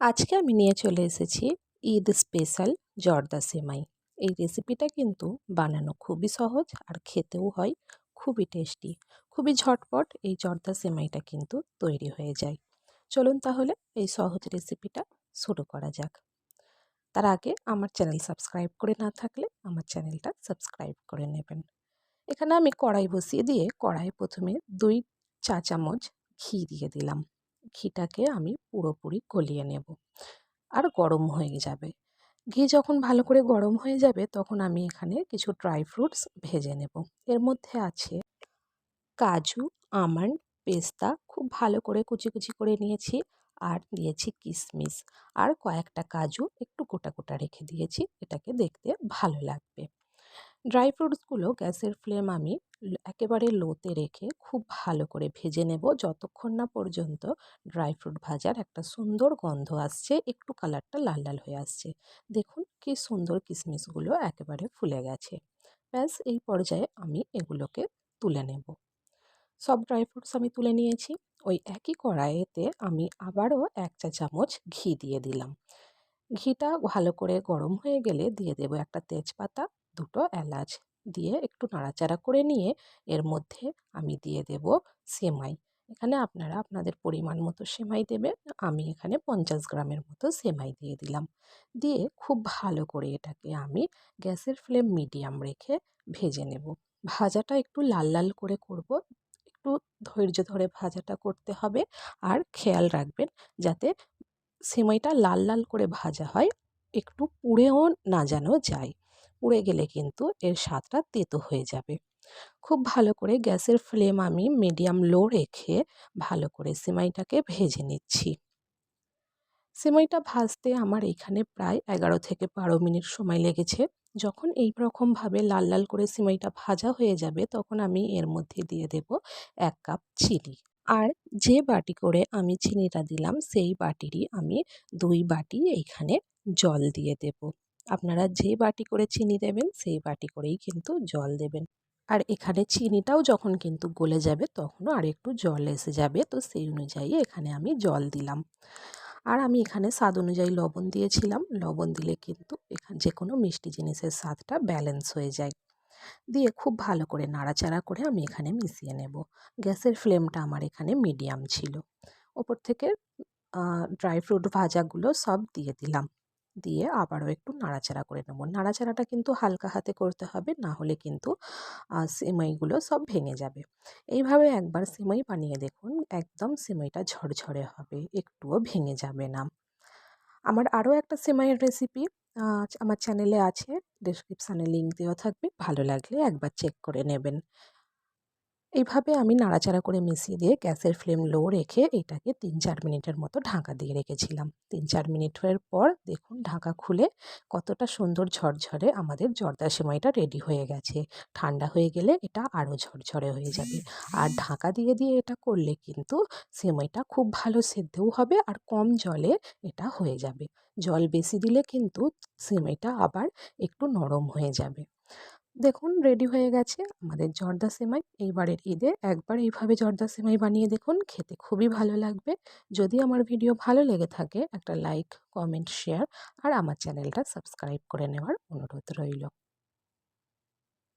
আজকে আমি নিয়ে চলে এসেছি ঈদ স্পেশাল জর্দা সেমাই। এই রেসিপিটা কিন্তু বানানো খুবই সহজ আর খেতেও হয়, খুবই টেস্টি, খুবই ঝটপট এই জর্দা সেমাইটা কিন্তু তৈরি হয়ে যায়। চলুন তাহলে এই সহজ রেসিপিটা শুরু করা যাক। তার আগে আমার চ্যানেল সাবস্ক্রাইব করে না থাকলে আমার চ্যানেলটা সাবস্ক্রাইব করে নেবেন। এখানে আমি কড়াই বসিয়ে দিয়ে কড়াই প্রথমে দুই চা চামচ ঘি দিয়ে দিলাম। ঘিটাকে আমি পুরোপুরি গলিয়ে নেব। আর গরম হয়ে যাবে। ঘি যখন ভালো করে গরম হয়ে যাবে, তখন আমি এখানে কিছু ড্রাই ফ্রুটস ভেজে নেব। এর মধ্যে আছে কাজু, আমন্ড, পেস্তা, খুব ভালো করে কুচি কুচি করে নিয়েছি আর দিয়েছি কিশমিশ আর কয়েকটা কাজু একটু গোটা গোটা রেখে দিয়েছি, এটাকে দেখতে ভালো লাগবে। ড্রাই ফ্রুটসগুলো গ্যাসের ফ্লেম আমি একেবারে লোতে রেখে খুব ভালো করে ভেজে নেব। যতক্ষণ না পর্যন্ত ড্রাই ফ্রুট ভাজার একটা সুন্দর গন্ধ আসছে, একটু কালারটা লাল লাল হয়ে আসছে। দেখুন কি সুন্দর কিশমিশগুলো একেবারে ফুলে গেছে। ব্যাস, এই পর্যায়ে আমি এগুলোকে তুলে নেব। সব ড্রাই ফ্রুটস আমি তুলে নিয়েছি। ওই একই কড়াইতে আমি আবারও এক চা চামচ ঘি দিয়ে দিলাম। ঘিটা ভালো করে গরম হয়ে গেলে দিয়ে দেবো একটা তেজপাতা দুটো এলাচ দিয়ে একটু নাড়াচাড়া করে নিয়ে এর মধ্যে আমি দিয়ে দেব সেমাই। এখানে আপনারা আপনাদের পরিমাণ মতো সেমাই দেবেন, আমি এখানে পঞ্চাশ গ্রামের মতো সেমাই দিয়ে দিলাম। দিয়ে খুব ভালো করে এটাকে আমি গ্যাসের ফ্লেম মিডিয়াম রেখে ভেজে নেব। ভাজাটা একটু লাল লাল করে করব, একটু ধৈর্য ধরে ভাজাটা করতে হবে। আর খেয়াল রাখবেন যাতে সেমাইটা লাল লাল করে ভাজা হয়, একটু পুড়েও না যেন যায়। পুড়ে গেলে কিন্তু এর স্বাদটা তেতো হয়ে যাবে। খুব ভালো করে গ্যাসের ফ্লেম আমি মিডিয়াম লো রেখে ভালো করে সিমাইটাকে ভেজে নিচ্ছি। সিমাইটা ভাজতে আমার এখানে প্রায় এগারো থেকে বারো মিনিট সময় লেগেছে। যখন এই রকমভাবে লাল লাল করে সিমাইটা ভাজা হয়ে যাবে তখন আমি এর মধ্যে দিয়ে দেব এক কাপ চিনি। আর যে বাটি করে আমি চিনিটা দিলাম সেই বাটিরই আমি দুই বাটি এইখানে জল দিয়ে দেব। আপনারা যে বাটি করে চিনি দেবেন, সেই বাটি করেই কিন্তু জল দেবেন। আর এখানে চিনিটাও যখন কিন্তু গলে যাবে, তখনও আর একটু জল এসে যাবে। তো সেই অনুযায়ী এখানে আমি জল দিলাম। আর আমি এখানে স্বাদ অনুযায়ী লবণ দিয়েছিলাম। লবণ দিলে কিন্তু এখানে যে কোনো মিষ্টি জিনিসের স্বাদটা ব্যালেন্স হয়ে যায়। দিয়ে খুব ভালো করে নাড়াচাড়া করে আমি এখানে মিশিয়ে নেব। গ্যাসের ফ্লেমটা আমার এখানে মিডিয়াম ছিল। ওপর থেকে ড্রাই ফ্রুট ভাজাগুলো সব দিয়ে দিলাম। দিয়ে আবারও একটু নাড়াচাড়া করে নেব। নাড়াচাড়াটা কিন্তু হালকা হাতে করতে হবে, না হলে কিন্তু সিমাইগুলো সব ভেঙে যাবে। এইভাবে একবার সিমাই বানিয়ে দেখুন, একদম সিমাইটা ঝরঝরে হবে, একটুও ভেঙে যাবে না। আমার আরও একটা সিমাইয়ের রেসিপি আমার চ্যানেলে আছে ডিসক্রিপশানে লিঙ্ক দেওয়া থাকবে, ভালো লাগলে একবার চেক করে নেবেন। এইভাবে আমি নাড়াচাড়া করে মিশিয়ে দিয়ে গ্যাসের ফ্লেম লো রেখে এটাকে তিন চার মিনিটের মতো ঢাকা দিয়ে রেখেছিলাম। তিন চার মিনিটের পর দেখুন ঢাকা খুলে কতটা সুন্দর ঝরঝরে আমাদের জর্দা সেমাইটা রেডি হয়ে গেছে। ঠান্ডা হয়ে গেলে এটা আরও ঝরঝরে হয়ে যাবে। আর ঢাকা দিয়ে দিয়ে এটা করলে কিন্তু সেমাইটা খুব ভালো সেদ্ধও হবে আর কম জলে এটা হয়ে যাবে। জল বেশি দিলে কিন্তু সেমাইটা আবার একটু নরম হয়ে যাবে। দেখুন রেডি হয়ে গেছে আমাদের জর্দা সেমাই। এইবারের ঈদে একবার এইভাবে জর্দা সেমাই বানিয়ে দেখুন, খেতে খুবই ভালো লাগবে। যদি আমার ভিডিও ভালো লেগে থাকে, একটা লাইক কমেন্ট শেয়ার আর আমার চ্যানেলটা সাবস্ক্রাইব করে নেওয়ার অনুরোধ রইল।